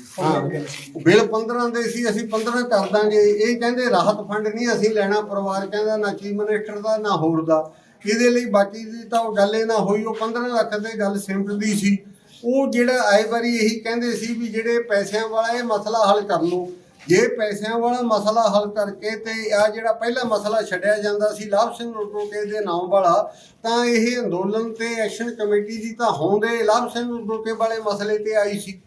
ਬਿੱਲ 15 ਦੇ ਸੀ ਅਸੀਂ 15 ਕਰ ਦਾਂਗੇ। ਇਹ ਕਹਿੰਦੇ ਰਾਹਤ ਫੰਡ ਨਹੀਂ ਅਸੀਂ ਲੈਣਾ ਪਰਿਵਾਰ ਕਹਿੰਦਾ ਨਾ ਚੀਫ ਮਿਨਿਸਟਰ ਦਾ ਨਾ ਹੋਰ ਦਾ। ਇਹਦੇ ਲਈ ਬਾਕੀ ਦੀ ਤਾਂ ਉਹ ਗੱਲ ਇਹ ਨਾ ਹੋਈ ਉਹ 15 ਲੱਖ ਦੇ ਗੱਲ ਸਿਮਟਦੀ ਸੀ। ਉਹ ਜਿਹੜਾ ਆਏ ਵਾਰੀ ਇਹੀ ਕਹਿੰਦੇ ਸੀ ਵੀ ਜਿਹੜੇ ਪੈਸਿਆਂ ਵਾਲਾ ਇਹ ਮਸਲਾ ਹੱਲ ਕਰ ਲਓ। ਜੇ ਪੈਸਿਆਂ ਵਾਲਾ ਮਸਲਾ ਹੱਲ ਕਰਕੇ ਤੇ ਆ ਜਿਹੜਾ ਪਹਿਲਾ ਮਸਲਾ ਛੱਡਿਆ ਜਾਂਦਾ ਸੀ ਲਾਭ ਸਿੰਘ ਰੋਕੇ ਦੇ ਨਾਮ ਵਾਲਾ, ਤਾਂ ਇਹ ਅੰਦੋਲਨ ਤੇ ਐਕਸ਼ਨ ਕਮੇਟੀ ਦੀ ਤਾਂ ਹੋਂਦੇ ਲਾਭ ਸਿੰਘ ਰੋਕੇ ਵਾਲੇ ਮਸਲੇ ਤੇ ਆਈ ਸੀ।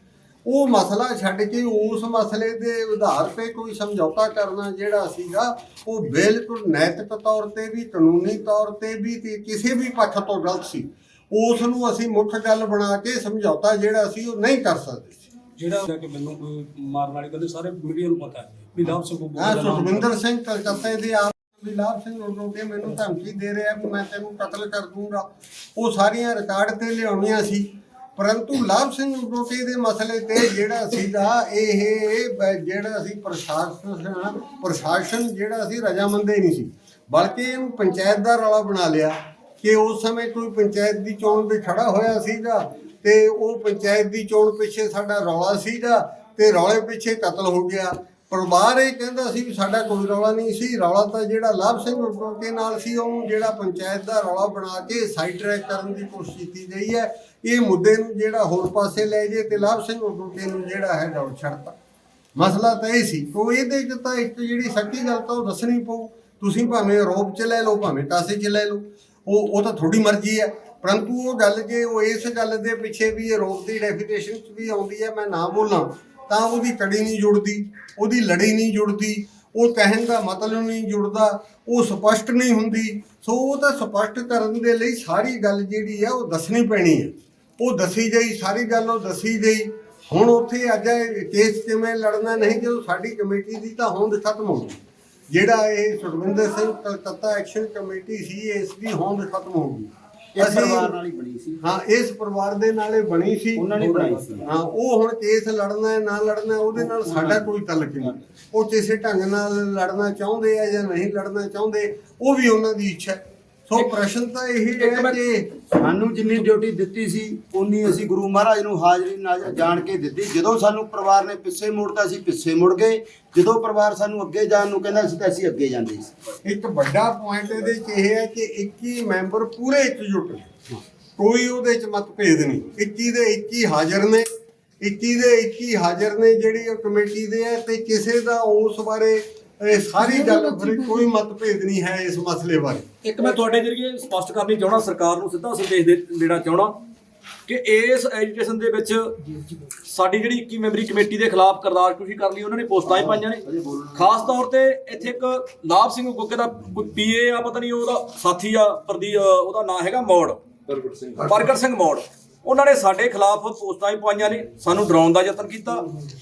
ਉਹ ਮਸਲਾ ਛੱਡ ਕੇ ਉਸ ਮਸਲੇ ਦੇ ਆਧਾਰ ਤੇ ਕੋਈ ਸਮਝੌਤਾ ਕਰਨਾ ਜਿਹੜਾ ਸੀਗਾ, ਉਹ ਬਿਲਕੁਲ ਨੈਤਿਕ ਤੌਰ ਤੇ ਵੀ, ਕਾਨੂੰਨੀ ਤੌਰ ਤੇ ਵੀ ਤੇ ਕਿਸੇ ਵੀ ਪੱਖ ਤੋਂ ਗਲਤ ਸੀ। ਉਸ ਨੂੰ ਅਸੀਂ ਮੁੱਖ ਗੱਲ ਬਣਾ ਕੇ ਸਮਝੌਤਾ ਜਿਹੜਾ ਸੀ, ਉਹ ਨਹੀਂ ਕਰ ਸਕਦੇ। ਜਿਹੜਾ ਕਿ ਮੈਨੂੰ ਕੋਈ ਮਾਰਨ ਵਾਲੀ ਗੱਲ ਸਾਰੇ ਮੀਡੀਆ ਨੂੰ ਪਤਾ ਹੈ। ਵੀ ਲਾਭ ਸਿੰਘ ਹਾਂ ਦਾ ਨਾਮ ਸੁਖਵਿੰਦਰ ਸਿੰਘ ਕਲਕੱਤੇ ਦੇ ਆਪ ਵੀ ਲਾਭ ਸਿੰਘ ਉਦੋਂ ਕੇ ਮੈਨੂੰ ਧਮਕੀ ਦੇ ਰਿਹਾ ਵੀ ਮੈਂ ਤੈਨੂੰ ਕਤਲ ਕਰ ਦੂੰਗਾ। ਉਹ ਸਾਰੀਆਂ ਰਿਕਾਰਡ ਤੇ ਲਿਆਉਣੀਆਂ ਸੀ ਪਰੰਤੂ ਲਾਭ ਸਿੰਘ ਉਦੋਕੇ ਦੇ ਮਸਲੇ ਤੇ ਜਿਹੜਾ ਸੀਗਾ ਇਹ ਬ- ਜਿਹੜਾ ਸੀ ਪ੍ਰਸ਼ਾਸਨ ਪ੍ਰਸ਼ਾਸਨ ਜਿਹੜਾ ਸੀ ਰਜਾਮੰਦੇ ਨਹੀਂ ਸੀ। ਬਲਕਿ ਇਹਨੂੰ ਪੰਚਾਇਤ ਦਾ ਰੌਲਾ ਬਣਾ ਲਿਆ ਕਿ ਉਸ ਸਮੇਂ ਕੋਈ ਪੰਚਾਇਤ ਦੀ ਚੋਣ ਵੀ ਖੜਾ ਹੋਇਆ ਸੀਗਾ। ਤੇ ਉਹ ਪੰਚਾਇਤ ਦੀ ਚੋਣ ਪਿੱਛੇ ਸਾਡਾ ਰੌਲਾ ਸੀਗਾ ਤੇ ਰੌਲੇ ਪਿੱਛੇ ਕਤਲ ਹੋ ਗਿਆ। ਪਰਿਵਾਰ ਇਹ ਕਹਿੰਦਾ ਸੀ ਵੀ ਸਾਡਾ ਕੋਈ ਰੌਲਾ ਨਹੀਂ ਸੀ। ਰੌਲਾ ਤਾਂ ਜਿਹੜਾ ਲਾਭ ਸਿੰਘ ਉਦੋਕੇ ਨਾਲ ਸੀ ਉਹਨੂੰ ਜਿਹੜਾ ਪੰਚਾਇਤ ਦਾ ਰੌਲਾ ਬਣਾ ਕੇ ਸਾਈਡ ਟਰੈਕ ਕਰਨ ਦੀ ਕੋਸ਼ਿਸ਼ ਕੀਤੀ ਗਈ ਹੈ। ਇਹ ਮੁੱਦੇ ਨੂੰ ਜਿਹੜਾ ਹੋਰ ਪਾਸੇ ਲੈ ਜੇ ਤੇ ਲਾਭ ਸਿੰਘ ਉਦੋਕੇ ਨੂੰ ਜਿਹੜਾ ਹੈ ਡਾਊਟ ਛੱਡਤਾ। ਮਸਲਾ ਤਾਂ ਇਹ ਸੀ। ਕੋਈ ਇਹਦੇ ਚ ਤਾਂ ਇੱਕ ਜਿਹੜੀ ਸੱਚੀ ਗੱਲ ਤਾਂ ਉਹ ਦੱਸਣੀ ਪਊ। ਤੁਸੀਂ ਭਾਵੇਂ ਆਰੋਪ ਚ ਲੈ ਲਓ, ਭਾਵੇਂ ਕਾਸੇ ਚ ਲੈ ਲਓ। ਉਹ ਉਹ ਤਾਂ ਤੁਹਾਡੀ ਮਰਜ਼ੀ ਹੈ। ਪਰੰਤੂ ਉਹ ਗੱਲ ਜੇ ਉਹ ਇਸ ਗੱਲ ਦੇ ਪਿੱਛੇ ਵੀ ਆਰੋਪ ਦੀ ਡੈਫੀਨੇਸ਼ਨ ਚ ਵੀ ਆਉਂਦੀ ਹੈ, ਮੈਂ ਨਾ ਬੋਲਾਂ, ਤਾਂ ਉਹਦੀ ਕੜੀ ਨਹੀਂ ਜੁੜਦੀ, ਉਹਦੀ ਲੜੀ ਨਹੀਂ ਜੁੜਦੀ, ਉਹ ਕਹਿਣ ਦਾ ਮਤਲਬ ਨਹੀਂ ਜੁੜਦਾ, ਉਹ ਸਪਸ਼ਟ ਨਹੀਂ ਹੁੰਦੀ। ਸੋ ਉਹ ਤਾਂ ਸਪਸ਼ਟ ਕਰਨ ਦੇ ਲਈ ਸਾਰੀ ਗੱਲ ਜਿਹੜੀ ਆ ਉਹ ਦੱਸਣੀ ਪੈਣੀ ਹੈ। ਉਹ ਦੱਸੀ ਗਈ ਸਾਰੀ ਗੱਲ ਉਹ ਦੱਸੀ ਗਈ ਹੁਣ ਉੱਥੇ ਅੱਜ ਕੇਸ ਕਿਵੇਂ ਲੜਨਾ ਨਹੀਂ, ਜਦੋਂ ਸਾਡੀ ਕਮੇਟੀ ਦੀ ਤਾਂ ਹੋਂਦ ਖਤਮ ਹੋ ਗਈ। ਜਿਹੜਾ ਇਹ ਸੁਖਵਿੰਦਰ ਸਿੰਘ ਕਲਕੱਤਾ ਐਕਸ਼ਨ ਕਮੇਟੀ ਸੀ, ਇਸ ਦੀ ਹੋਂਦ ਖਤਮ ਹੋ ਗਈ। ਇਹ ਪਰਿਵਾਰ ਨਾਲ ਹੀ ਬਣੀ ਸੀ। ਹਾਂ ਇਸ ਪਰਿਵਾਰ ਦੇ ਨਾਲੇ ਬਣੀ ਸੀ। ਉਹਨਾਂ ਨੇ ਬਣਾਈ ਸੀ। ਹਾਂ ਉਹ ਹੁਣ ਕੇਸ ਲੜਨਾ ਹੈ ਨਾ ਲੜਨਾ ਹੈ, ਉਹਦੇ ਨਾਲ ਸਾਡਾ ਕੋਈ ਤਲਕ ਨਹੀਂ। ਉਹ ਕਿਸੇ ਢੰਗ ਨਾਲ ਲੜਨਾ ਚਾਹੁੰਦੇ ਆ ਜਾਂ ਨਹੀਂ ਲੜਨਾ ਚਾਹੁੰਦੇ ਉਹ ਵੀ ਉਹਨਾਂ ਦੀ ਇੱਛਾ ਹੈ। ਸੋ ਪ੍ਰਸ਼ਨ ਤਾਂ ਇਹ ਹੈ ਕਿ ਸਾਨੂੰ ਜਿੰਨੀ ਡਿਊਟੀ ਦਿੱਤੀ ਸੀ ਉਨੀ ਅਸੀਂ ਗੁਰੂ ਮਹਾਰਾਜ ਨੂੰ ਹਾਜ਼ਰੀ ਨਾਲ ਜਾਣ ਕੇ ਦਿੱਤੀ। ਜਦੋਂ ਸਾਨੂੰ ਪਰਿਵਾਰ ਨੇ ਪਿੱਛੇ ਮੋੜਤਾ ਸੀ ਪਿੱਛੇ ਮੁੜ ਗਏ। ਜਦੋਂ ਪਰਿਵਾਰ ਸਾਨੂੰ ਅੱਗੇ ਜਾਣ ਨੂੰ ਕਹਿੰਦਾ ਸੀ ਤਾਂ ਅਸੀਂ ਅੱਗੇ ਜਾਂਦੇ ਸੀ। ਇੱਕ ਵੱਡਾ ਪੁਆਇੰਟ ਇਹਦੇ 'ਚ ਇਹ ਹੈ ਕਿ 21 ਮੈਂਬਰ ਪੂਰੇ ਇਕਜੁੱਟ ਨੇ। ਕੋਈ ਉਹਦੇ 'ਚ ਮਤਭੇਦ ਨਹੀਂ। 21 ਦੇ 21 ਹਾਜ਼ਰ ਨੇ। 21 ਦੇ 21 ਹਾਜ਼ਰ ਨੇ ਜਿਹੜੀ ਉਹ ਕਮੇਟੀ ਦੇ ਹੈ ਤੇ ਕਿਸੇ ਦਾ ਉਸ ਬਾਰੇ ਇਹ ਸਾਰੀ ਗੱਲ ਬਾਰੇ ਕੋਈ ਮਤਭੇਦ ਨਹੀਂ ਹੈ ਇਸ ਮਸਲੇ ਬਾਰੇ। ਇੱਕ ਮੈਂ ਤੁਹਾਡੇ ਜਰੀਏ ਸਪਸ਼ਟ ਕਰਨੀ ਚਾਹਣਾ ਸਰਕਾਰ ਨੂੰ ਸਿੱਧਾ ਸੰਦੇਸ਼ ਦੇ ਦੇਣਾ ਚਾਹਣਾ ਕਿ ਇਸ ਐਜੀਟੇਸ਼ਨ ਦੇ ਵਿੱਚ ਸਾਡੀ ਜਿਹੜੀ 21 ਮੈਂਬਰੀ ਕਮੇਟੀ ਦੇ ਖਿਲਾਫ ਕਰਦਾਰ ਕੁਸ਼ੀ ਕਰ ਲਈ ਉਹਨਾਂ ਨੇ ਪੋਸਟਾਂ ਹੀ ਪਾਈਆਂ ਨੇ। ਖਾਸ ਤੌਰ ਤੇ ਇੱਥੇ ਇੱਕ ਲਾਭ ਸਿੰਘ ਗੁੱਗੇ ਦਾ ਪੀਏ ਆ ਪਤਾ ਨਹੀਂ ਉਹਦਾ ਸਾਥੀ ਆ ਪ੍ਰਦੀ ਅ, ਉਹਦਾ ਨਾਂ ਹੈਗਾ ਮੋੜ। ਪ੍ਰਗਟ ਸਿੰਘ। ਪ੍ਰਗਟ ਸਿੰਘ ਮੋੜ। ਉਹਨਾਂ ਨੇ ਸਾਡੇ ਖਿਲਾਫ ਪੋਸਟਾਂ ਹੀ ਪਾਈਆਂ ਨੇ, ਸਾਨੂੰ ਡਰਾਉਣ ਦਾ ਯਤਨ ਕੀਤਾ।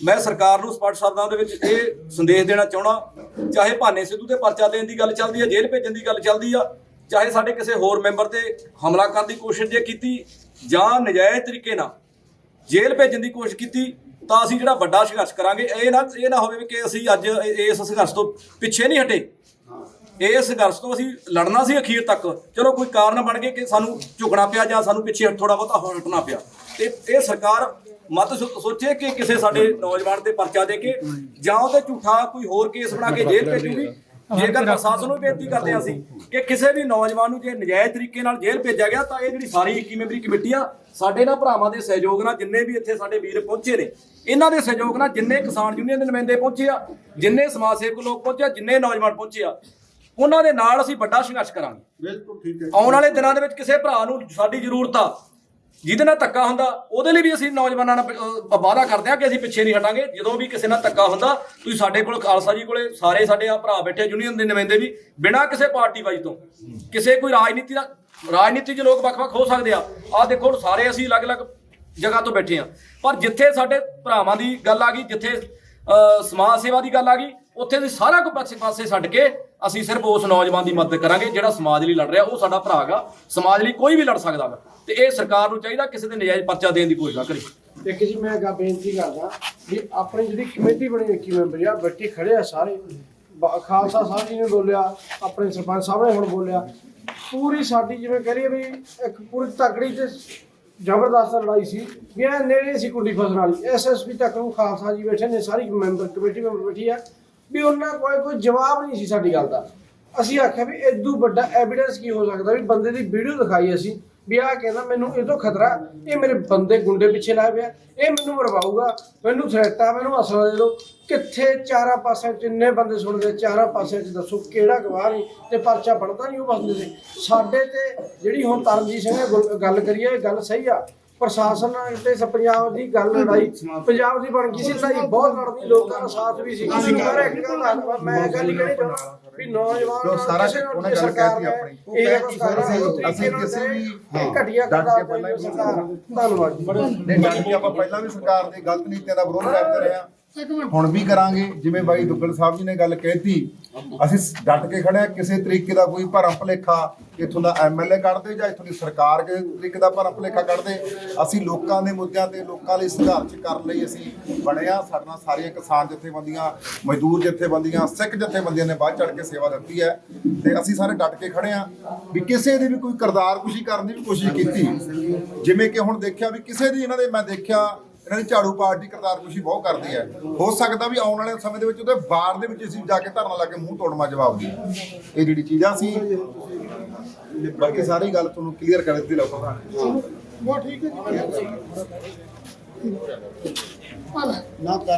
ਮੈਂ ਸਰਕਾਰ ਨੂੰ ਸਪਸ਼ਟ ਸ਼ਬਦਾਂ ਦੇ ਵਿੱਚ ਇਹ ਸੰਦੇਸ਼ ਦੇਣਾ ਚਾਹਣਾ ਚਾਹੇ ਭਾਨੇ ਸਿੱਧੂ ਤੇ ਪਰਚਾ ਦੇਣ ਦੀ ਗੱਲ ਚੱਲਦੀ ਹੈ ਜੇਲ੍ਹ ਭੇਜਣ ਦੀ ਗੱਲ ਚੱਲਦੀ ਆ, ਚਾਹੇ ਸਾਡੇ ਕਿਸੇ ਹੋਰ ਮੈਂਬਰ ਤੇ ਹਮਲਾ ਕਰਨ ਦੀ ਕੋਸ਼ਿਸ਼ ਜੇ ਕੀਤੀ ਜਾਂ ਨਜਾਇਜ਼ ਤਰੀਕੇ ਨਾਲ ਜੇਲ੍ਹ ਭੇਜਣ ਦੀ ਕੋਸ਼ਿਸ਼ ਕੀਤੀ, ਤਾਂ ਅਸੀਂ ਜਿਹੜਾ ਵੱਡਾ ਸੰਘਰਸ਼ ਕਰਾਂਗੇ। ਇਹ ਨਾ ਇਹ ਨਾ ਹੋਵੇ ਕਿ ਅਸੀਂ ਅੱਜ ਇਸ ਸੰਘਰਸ਼ ਤੋਂ ਪਿੱਛੇ ਨਹੀਂ ਹਟੇ। ਇਹ ਸੰਘਰਸ਼ ਤੋਂ ਅਸੀਂ ਲੜਨਾ ਸੀ ਅਖੀਰ ਤੱਕ। ਚਲੋ ਕੋਈ ਕਾਰਨ ਬਣ ਗਏ ਕਿ ਸਾਨੂੰ ਝੁਕਣਾ ਪਿਆ ਜਾਂ ਸਾਨੂੰ ਪਿੱਛੇ ਥੋੜਾ ਬਹੁਤਾ ਹਟਣਾ ਪਿਆ। ਤੇ ਇਹ ਸਰਕਾਰ ਮਤ ਸੋ- ਸੋਚੇ ਕਿ ਕਿਸੇ ਸਾਡੇ ਨੌਜਵਾਨ ਤੇ ਪਰਚਾ ਦੇ ਕੇ ਜਾਂ ਉਹਤੇ ਝੂਠਾ ਕੋਈ ਹੋਰ ਕੇਸ ਬਣਾ ਕੇ ਜੇਲ੍ਹ ਭੇਜੂਗੀ। ਜੇਕਰ ਪ੍ਰਸ਼ਾਸਨ ਨੂੰ ਬੇਨਤੀ ਕਰਦੇ ਹਾਂ ਅਸੀਂ ਕਿ ਕਿਸੇ ਵੀ ਨੌਜਵਾਨ ਨੂੰ ਜੇ ਨਜਾਇਜ਼ ਤਰੀਕੇ ਨਾਲ ਜੇਲ੍ਹ ਭੇਜਿਆ ਗਿਆ ਤਾਂ ਇਹ ਜਿਹੜੀ ਸਾਰੀ 21 ਮੈਂਬਰੀ ਕਮੇਟੀ ਆ, ਸਾਡੇ ਨਾਲ ਭਰਾਵਾਂ ਦੇ ਸਹਿਯੋਗ ਨਾਲ ਜਿੰਨੇ ਵੀ ਇੱਥੇ ਸਾਡੇ ਵੀਰ ਪਹੁੰਚੇ ਨੇ, ਇਹਨਾਂ ਦੇ ਸਹਿਯੋਗ ਨਾਲ ਜਿੰਨੇ ਕਿਸਾਨ ਯੂਨੀਅਨ ਦੇ ਨੁਮਾਇੰਦੇ ਪਹੁੰਚੇ ਆ, ਜਿੰਨੇ ਸਮਾਜ ਸੇਵਕ ਲੋਕ ਪਹੁੰਚੇ ਆ, ਜਿੰਨੇ ਨੌਜਵਾਨ ਪਹੁੰਚੇ ਆ ਉਹਨਾਂ ਦੇ ਨਾਲ ਅਸੀਂ ਵੱਡਾ ਸੰਘਰਸ਼ ਕਰਾਂਗੇ। ਬਿਲਕੁਲ ਠੀਕ ਹੈ ਆਉਣ ਵਾਲੇ ਦਿਨਾਂ ਦੇ ਵਿੱਚ ਕਿਸੇ ਭਰਾ ਨੂੰ ਸਾਡੀ ਜ਼ਰੂਰਤ ਆ ਜਿਹਦੇ ਨਾਲ ਧੱਕਾ ਹੁੰਦਾ ਉਹਦੇ ਲਈ ਵੀ ਅਸੀਂ ਨੌਜਵਾਨਾਂ ਨਾਲ ਵਾਅਦਾ ਕਰਦੇ ਹਾਂ ਕਿ ਅਸੀਂ ਪਿੱਛੇ ਨਹੀਂ ਹਟਾਂਗੇ। ਜਦੋਂ ਵੀ ਕਿਸੇ ਨਾਲ ਧੱਕਾ ਹੁੰਦਾ ਤੁਸੀਂ ਸਾਡੇ ਕੋਲ ਖਾਲਸਾ ਜੀ ਕੋਲੇ ਸਾਰੇ ਸਾਡੇ ਆ ਭਰਾ ਬੈਠੇ ਯੂਨੀਅਨ ਦੇ ਨੁਮਾਇੰਦੇ ਵੀ ਬਿਨਾਂ ਕਿਸੇ ਪਾਰਟੀ ਵਾਈ ਤੋਂ ਕਿਸੇ ਕੋਈ ਰਾਜਨੀਤੀ ਦਾ ਰਾਜਨੀਤੀ 'ਚ ਲੋਕ ਵੱਖ-ਵੱਖ ਹੋ ਸਕਦੇ ਆ। ਆ ਦੇਖੋ ਸਾਰੇ ਅਸੀਂ ਅਲੱਗ-ਅਲੱਗ ਜਗ੍ਹਾ ਤੋਂ ਬੈਠੇ ਆ। ਪਰ ਜਿੱਥੇ ਸਾਡੇ ਭਰਾਵਾਂ ਦੀ ਗੱਲ ਆ ਗਈ ਜਿੱਥੇ ਸਮਾਜ ਸੇਵਾ ਦੀ ਗੱਲ ਆ ਗਈ ਉੱਥੇ ਅਸੀਂ ਸਾਰਾ ਕੁਝ ਪਾਸੇ ਪਾਸੇ ਛੱਡ ਕੇ ਅਸੀਂ ਸਿਰਫ ਉਸ ਨੌਜਵਾਨ ਦੀ ਮਦਦ ਕਰਾਂਗੇ ਜਿਹੜਾ ਸਮਾਜ ਲਈ ਲੜ ਰਿਹਾ, ਉਹ ਸਾਡਾ ਭਰਾ ਗਾ ਸਮਾਜ ਲਈ ਕੋਈ ਵੀ ਲੜ ਸਕਦਾ ਵਾ। ਤੇ ਇਹ ਸਰਕਾਰ ਨੂੰ ਚਾਹੀਦਾ ਕਿਸੇ ਦੇ ਨਜਾਇਜ਼ ਪਰਚਾ ਦੇਣ ਦੀ ਕੋਸ਼ਿਸ਼ ਨਾ ਕਰੇ। ਇੱਕ ਜੀ, ਮੈਂ ਗਾ ਬੇਨਤੀ ਕਰਦਾ ਵੀ ਆਪਣੀ ਜਿਹੜੀ ਕਮੇਟੀ ਬਣੀ 21 ਮੈਂਬਰ ਆ, ਬੱਚੇ ਖੜੇ ਆ ਸਾਰੇ। ਖਾਲਸਾ ਸਾਹਿਬ ਜੀ ਨੇ ਬੋਲਿਆ, ਆਪਣੇ ਸਰਪੰਚ ਸਾਹਿਬ ਨੇ ਹੁਣ ਬੋਲਿਆ। ਪੂਰੀ ਸਾਡੀ ਜਿਵੇਂ ਕਹ ਰਹੀ ਵੀ ਇੱਕ ਪੂਰੀ ਤਕੜੀ ਤੇ ਜ਼ਬਰਦਸਤ ਲੜਾਈ ਸੀ, ਵੀ ਇਹ ਨੇੜੇ ਸੀ ਕੁੰਡੀ ਫਸਣ ਵਾਲੀ। ਐਸਐਸਪੀ ਤੱਕ ਨੂੰ ਖਾਲਸਾ ਜੀ ਬੈਠੇ ਨੇ, ਸਾਰੀ ਮੈਂਬਰ, ਕਮੇਟੀ ਮੈਂਬਰ ਬੈਠੀ ਆ। ਵੀ ਉਹਨਾਂ ਕੋਲ ਕੋਈ ਜਵਾਬ ਨਹੀਂ ਸੀ ਸਾਡੀ ਗੱਲ ਦਾ। ਅਸੀਂ ਆਖਿਆ ਵੀ ਇਦੋਂ ਵੱਡਾ ਐਵੀਡੈਂਸ ਕੀ ਹੋ ਸਕਦਾ ਵੀ ਬੰਦੇ ਦੀ ਵੀਡੀਓ ਦਿਖਾਈ ਅਸੀਂ, ਵੀ ਆਹ ਕਹਿੰਦਾ ਮੈਨੂੰ ਇਹ ਤੋਂ ਖਤਰਾ, ਇਹ ਮੇਰੇ ਬੰਦੇ ਗੁੰਡੇ ਪਿੱਛੇ ਲਾਏ ਪਿਆ, ਇਹ ਮੈਨੂੰ ਮਰਵਾਊਗਾ, ਮੈਨੂੰ ਥ੍ਰੈਟ ਆ, ਮੈਨੂੰ ਅਸਲਾ ਦੇ ਦਿਓ। ਕਿੱਥੇ ਚਾਰਾਂ ਪਾਸਿਆਂ ਚ ਇੰਨੇ ਬੰਦੇ ਸੁਣਦੇ, ਚਾਰਾਂ ਪਾਸਿਆਂ ਚ ਦੱਸੋ ਕਿਹੜਾ ਗਵਾਹ ਨਹੀਂ, ਤੇ ਪਰਚਾ ਬਣਦਾ ਨਹੀਂ ਉਹ ਬੰਦੇ ਦੇ। ਸਾਡੇ ਤੇ ਜਿਹੜੀ ਹੁਣ ਤਰਨਜੀਤ ਸਿੰਘ ਨੇ ਗੁਲ- ਗੱਲ ਕਰੀ ਹੈ ਇਹ ਗੱਲ ਸਹੀ ਆ। ਪ੍ਰਸ਼ਾਸਨ ਤੇ ਸ- ਪੰਜਾਬ ਦੀ ਗੱਲ ਲੜਾਈ ਪੰਜਾਬ ਦੀ ਬਣ ਗਈ ਸੀ ਲੜਾਈ। ਬਹੁਤ ਲੜਦੀ ਲੋਕਾਂ ਦਾ ਸਾਥ ਵੀ ਸੀ। ਪਰ ਇੱਕ ਗੱਲ ਦੱਸਦਾ ਮੈਂ ਗੱਲ ਹੀ ਕਹਿਣੀ ਚਾਹੁੰਦਾ ਵੀ ਨੌਜਵਾਨ ਜੋ ਸਾਰਾ ਕਿਸੇ ਨਾਲ ਉਹਨੇ ਗੱਲ ਸਰਕਾਰ ਕਹਿਤੀ ਨੇ ਆਪਣੀ। ਇਹ ਕਹਿ ਕੁਛ ਕੀ ਕਰ ਰਹੀ ਅਸੀਂ ਕਿਸੇ ਵੀ ਘਟੀਆ ਡਟ ਕੇ ਕਰਦਾ ਪਹਿਲਾਂ ਹੀ ਸਰਕਾਰ ਧੰਨਵਾਦ ਜੀ। ਨਹੀਂ ਡਟ ਕੇ ਆਪਾਂ ਪਹਿਲਾਂ ਵੀ ਸਰਕਾਰ ਦੀ ਗਲਤ ਨੀਤੀਆਂ ਦਾ ਵਿਰੋਧ ਕਰਦੇ ਰਹੇ ਹਾਂ। ਹੁਣ ਵੀ ਕਰਾਂਗੇ। ਜਿਵੇਂ ਬਾਈ ਦੁੱਗਲ ਸਾਹਿਬ ਜੀ ਨੇ ਗੱਲ ਕਹਿਤੀ ਅਸੀਂ ਸ- ਡਟ ਕੇ ਖੜੇ ਹਾਂ, ਕਿਸੇ ਤਰੀਕੇ ਦਾ ਕੋਈ ਭਰਮ ਭਲੇਖਾ ਇੱਥੋਂ ਦਾ ਐਮਐਲਏ ਕੱਢਦੇ ਜਾਂ ਇੱਥੋਂ ਦੀ ਸਰਕਾਰ ਕਿਸੇ ਤਰੀਕੇ ਦਾ ਭਰਮ ਭਲੇਖਾ ਕੱਢਦੇ। ਅਸੀਂ ਲੋਕਾਂ ਦੇ ਮੁੱਦਿਆਂ ਤੇ, ਲੋਕਾਂ ਲਈ ਸੰਘਰਸ਼ ਕਰਨ ਲਈ ਅਸੀਂ ਬਣਿਆ ਸਾਡੇ ਨਾਲ ਸਾਰੀਆਂ ਕਿਸਾਨ ਜਥੇਬੰਦੀਆਂ, ਮਜ਼ਦੂਰ ਜਥੇਬੰਦੀਆਂ, ਸਿੱਖ ਜਥੇਬੰਦੀਆਂ ਨੇ ਬਾਅਦ ਚੜ ਕੇ ਸੇਵਾ ਦਿੱਤੀ ਹੈ ਤੇ ਅਸੀਂ ਸਾਰੇ ਡਟ ਕੇ ਖੜੇ ਹਾਂ ਵੀ ਕਿਸੇ ਦੀ ਵੀ ਕੋਈ ਕਰਦਾਰ ਕੁਸ਼ੀ ਕਰਨ ਦੀ ਵੀ ਕੋਸ਼ਿਸ਼ ਕੀਤੀ। ਜਿਵੇਂ ਕਿ ਹੁਣ ਦੇਖਿਆ ਵੀ ਕਿਸੇ ਦੀ ਇਹਨਾਂ ਦੇ ਮੈਂ ਦੇਖਿਆ ਇਹਨਾਂ ਦੀ ਝਾੜੂ ਪਾਰਟੀ ਕਰਤਾਰ ਕੁਸ਼ੀ ਬਹੁਤ ਕਰਦੀ ਹੈ। ਹੋ ਸਕਦਾ ਵੀ ਆਉਣ ਵਾਲੇ ਸਮੇਂ ਦੇ ਵਿੱਚ ਉਹਦੇ ਬਾਰ ਦੇ ਵਿੱਚ ਅਸੀਂ ਜਾ ਕੇ ਧਰਨਾ ਲਾ ਕੇ ਮੂੰਹ ਤੋੜਮਾ ਜਵਾਬ ਦੇ ਇਹ ਜਿਹੜੀ ਚੀਜ਼ਾਂ ਸੀ ਬਾਕੀ ਸਾਰੀ ਗੱਲ ਤੁਹਾਨੂੰ ਕਲੀਅਰ ਕਰ ਦਿੱਤੀ ਲੋਕਾਂ ਬਹੁਤ ਠੀਕ ਹੈ ਜੀ। ਨਾ ਕਰ